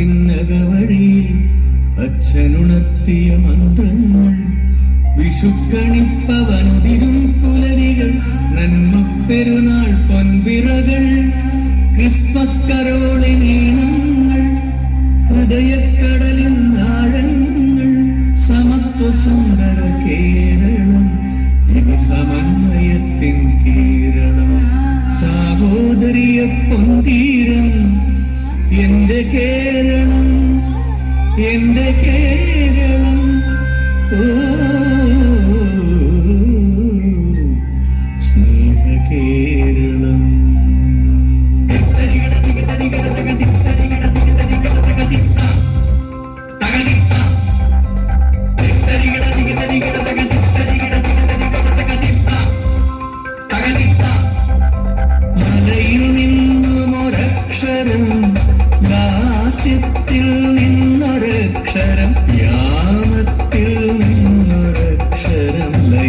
നാലുകെട്ടിനകവഴിയിൽ അച്ഛനുണർത്തിയ മന്ത്രങ്ങൾ വിഷുക്കണിപ്പവനുതിരും പുലരികൾ നന്മ പെരുന്നാൾ പൊൻപിറകൾ ക്രിസ്മസ് കരോളിനീണങ്ങൾ ഹൃദയക്കടലിൻ ആഴങ്ങൾ സമത്വ സുന്ദര കേരളം ഇത് സമന്വയത്തിൻ കേരളം. സാഹോദരിയ പൊന്തീരം എന്റെ കേരളം എന്റെ കേരളം. ഓ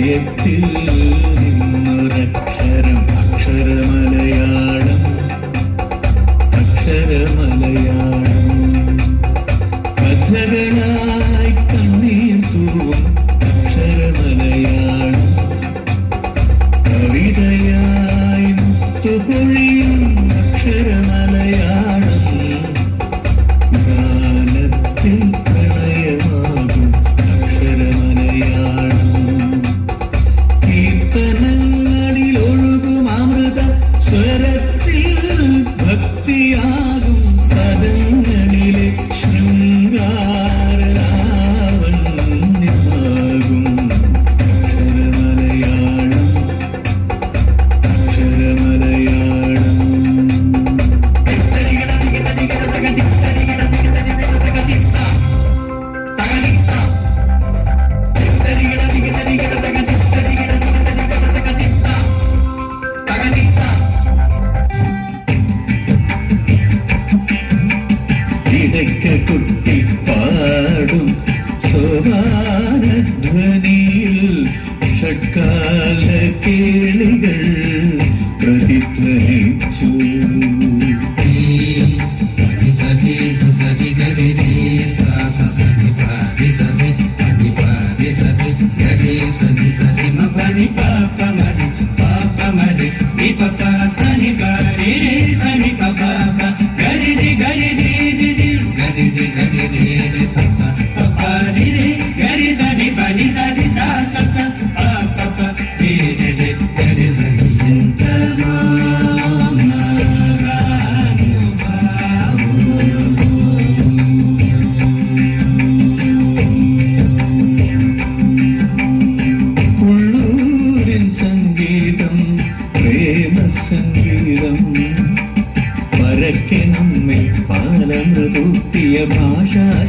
നിന്നൊരക്ഷരം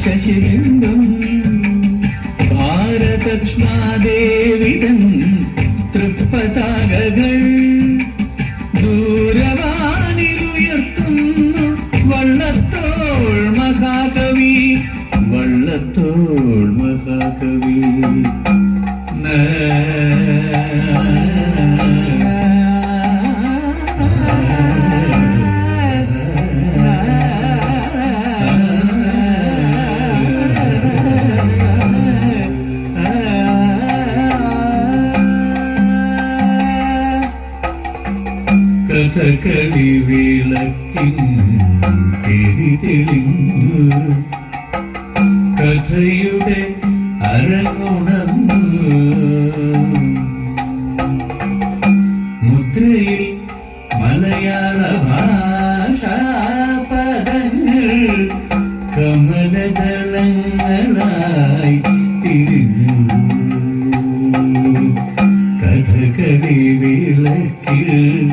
ശശിബിംബം ഭാരതക്ഷ്മാദേവിതൻ തൃപ്പതാകകൾ. ദൂരവാനിലുയർത്തുന്നു വള്ളത്തോൾ മഹാകവി വള്ളത്തോൾ മഹാകവി കഥകളി വിളക്കിൻ തിരി തെളിഞ്ഞു. കഥയുടെ അരങ്ങുണർന്നു. മുദ്രയിൽ മലയാള ഭാഷാ പദങ്ങൾ കമലദളങ്ങളായി തിരിഞ്ഞു. കഥകളി വിളക്കിൽ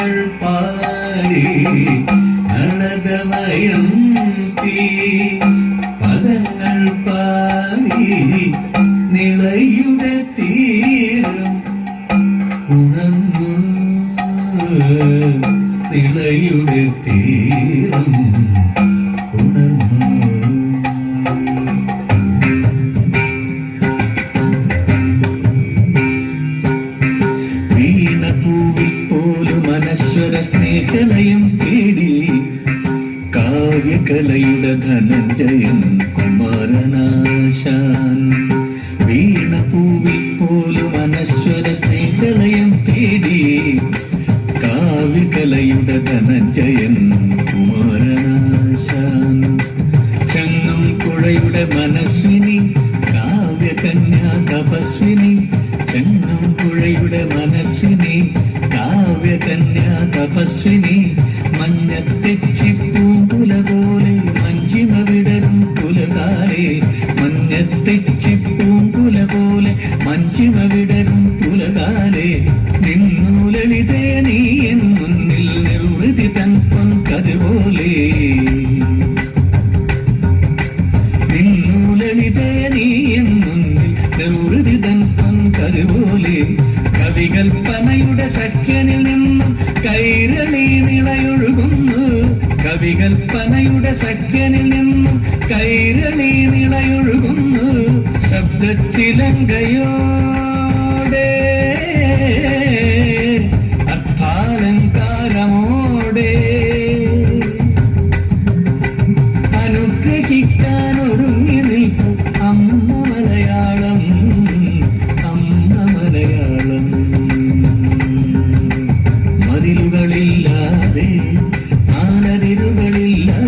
നിളയുടെ തീരം ഉണർന്നു. നിളയുടെ തീരം സ്നേഹലയം തേടി കാവ്യകലയുടെ ധനഞ്ജയൻ ലളിതേ നീ നിർവൃതി തൻ പൊൻകതുപോലെ നിന്നൂലളിതേ നീ നിർവൃതി തൻ പങ്കതുപോലെ കവികൽപ്പനയുടെ സഖ്യനിൽ നിന്നും കൈരളി നിളയൊഴുകുന്നു. കവികൽപ്പനയുടെ സഖ്യനിൽ നിന്നും കൈരളി നിളയൊഴുകുന്നു. ശബ്ദച്ചിലങ്കയോടെ திருகளில்